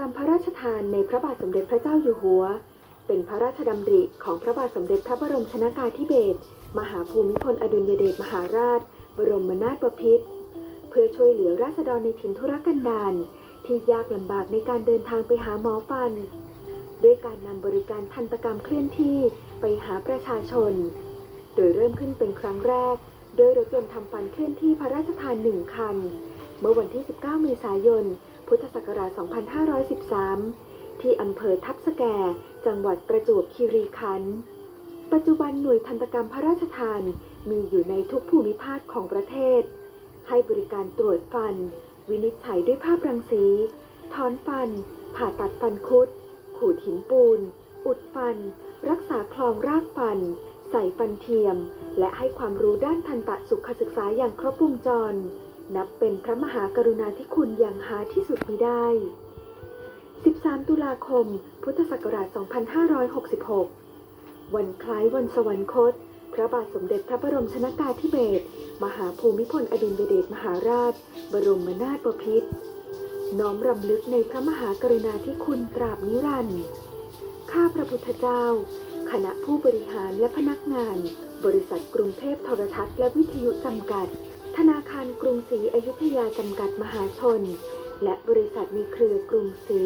รมพระราชทานในพระบาทสมเด็จพระเจ้าอยู่หัว เป็นพระราชดำริของพระบาทสมเด็จพระบรมชนากาธิเบศรมหาภูมิพลอดุลยเดชมหาราช บรมนาถบพิตรเพื่อช่วยเหลือราษฎรในถิ่นทุรกันดารที่ยากลำบากในการเดินทางไปหาหมอฟัน ด้วยการนำบริการทันตกรรมเคลื่อนที่ไปหาประชาชน โดยเริ่มขึ้นเป็นครั้งแรก โดยรถยนต์ทำฟันเคลื่อนที่พระราชทานหนึ่งคัน เมื่อวันที่ 19 เมษายน พุทธศักราช 2513 ที่อำเภอทับสแก จังหวัดประจวบคีรีขันธ์ ปัจจุบันหน่วยทันตกรรมพระราชทานมีอยู่ในทุกภูมิภาคของประเทศ ให้บริการตรวจฟัน วินิจฉัยด้วยภาพรังสี ถอนฟัน ผ่าตัดฟันคุด ขูดหินปูน อุดฟัน รักษาคลองรากฟัน ใส่ฟันเทียม และให้ความรู้ด้านทันตสุขศึกษาอย่างครบวงจร นับเป็นพระมหากรุณาธิคุณอย่างหาที่สุดมิได้ 13 ตุลาคม พุทธศักราช 2566 วันคล้ายวันสวรรคต พระบาทสมเด็จพระบรมชนากาธิเบศร มหาภูมิพลอดุลยเดชมหาราช บรมนาถบพิตร น้อมรำลึกในพระมหากรุณาธิคุณตราบนิรันดร์ ข้าพระพุทธเจ้า คณะผู้บริหารและพนักงาน บริษัทกรุงเทพโทรทัศน์และวิทยุจำกัดารกรุงศรีอยุธยาจำกัดมหาชน และบริษัทในเครือกรุงศรี